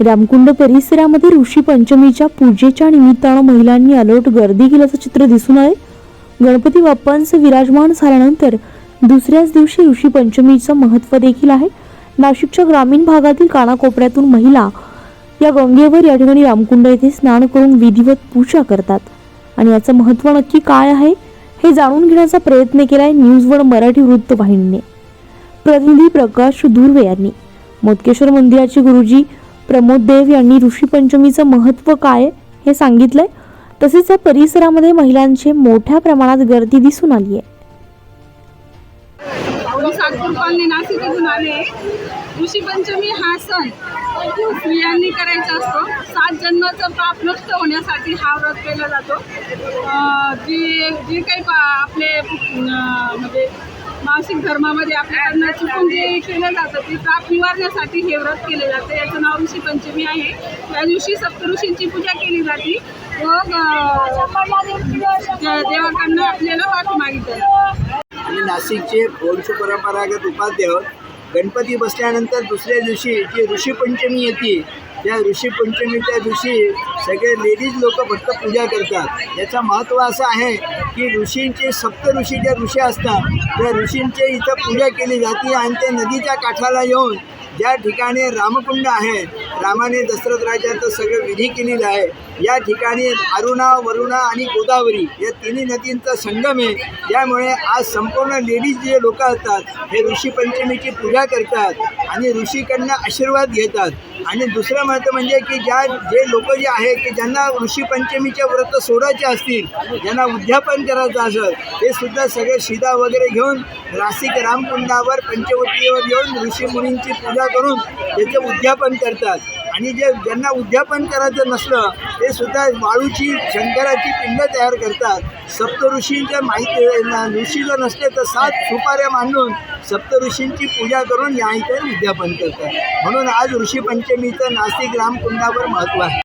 रामकुंड परिसरामध्ये ऋषी पंचमीच्या पूजेच्या निमित्तानं महिलांनी अलर्ट गर्दी केल्याचं चित्र दिसून आले गणपती बाप्पांचं विराजमान झाल्यानंतर दुसऱ्याच दिवशी ऋषी पंचमीचं महत्त्व देखील आहे. नाशिकच्या ग्रामीण भागातील कानाकोपऱ्यातून महिला या गंगेवर या ठिकाणी रामकुंड येथे स्नान करून विधिवत पूजा करतात. आणि याचं महत्त्व नक्की काय आहे हे जाणून घेण्याचा प्रयत्न केलाय न्यूज वन मराठी वृत्तवाहिनीने. प्रतिनिधी प्रकाश धुर्वे यांनी. मोदकेश्वर मंदिराचे गुरुजी प्रमोद देव यांनी ऋषीपंचमीचं महत्त्व काय हे सांगितलंय. तसेच या परिसरामध्ये महिलांची मोठ्या प्रमाणात गर्दी दिसून आली आहे मी सातपूर कॉलनी नाशिक इथून आले ऋषीपंचमी हा सण स्त्रियांनी करायचा असतो. सात जन्माचा पाप नष्ट होण्यासाठी हा व्रत केला जातो. अं, जी जे काही पा आपले म्हणजे मासिक धर्मामध्ये आपल्याकडनं चुकून जे केलं जातं. ते ताप निवारण्यासाठी हे व्रत केले जातं. याचं नाव ऋषी पंचमी आहे. त्या दिवशी सप्तऋषींची पूजा केली जाते. मग देवाकडनं आपल्याला माफी मागितली आणि नाशिकचे वंश परंपरागत उपाध्य गणपती बसल्यानंतर दुसऱ्या दिवशी जी ऋषीपंचमी येते त्या ऋषीपंचमीच्या दिवशी सगळे लेडीज लोक फक्त पूजा करतात. याचं महत्त्व असं आहे की ऋषींचे सप्त ऋषी ज्या ऋषी असतात त्या ऋषींचे इथं पूजा केली जाते आणि ते नदीच्या काठाला येऊन ज्या ठिकाणी रामकुंड आहे रामाने दशरथ राजाचं सगळं विधी केलेलं आहे या ठिकाणी अरुणा वरुणा आणि गोदावरी या तिन्ही नदींचा संगम आहे. त्यामुळे आज संपूर्ण लेडीज जे लोक असतात हे ऋषी पंचमीची पूजा करतात आणि ऋषीकडनं आशीर्वाद घेतात. आणि दुसरं महत्त्व म्हणजे की ज्या जे लोक जे आहे की ज्यांना ऋषी पंचमीचे व्रत सोडायचे असतील ज्यांना उद्यापन करायचं असेल ते सुद्धा सगळे शिदा वगैरे घेऊन नाशिक रामकुंडावर पंचवटीवर येऊन ऋषीमुनींची पूजा करून त्याचे उद्यापन करतात आणि जे ज्यांना उद्यापन करायचं नसलं ते सुद्धा वाळूची शंकराची पिंड तयार करतात. सप्तऋषींच्या माहिती ऋषी जर नसले तर सात सुपाऱ्या मांडून सप्तऋषींची पूजा करून या इथे उद्यापन करतात. म्हणून आज ऋषी पंचमीचं नाशिक रामकुंडावर महत्त्व आहे.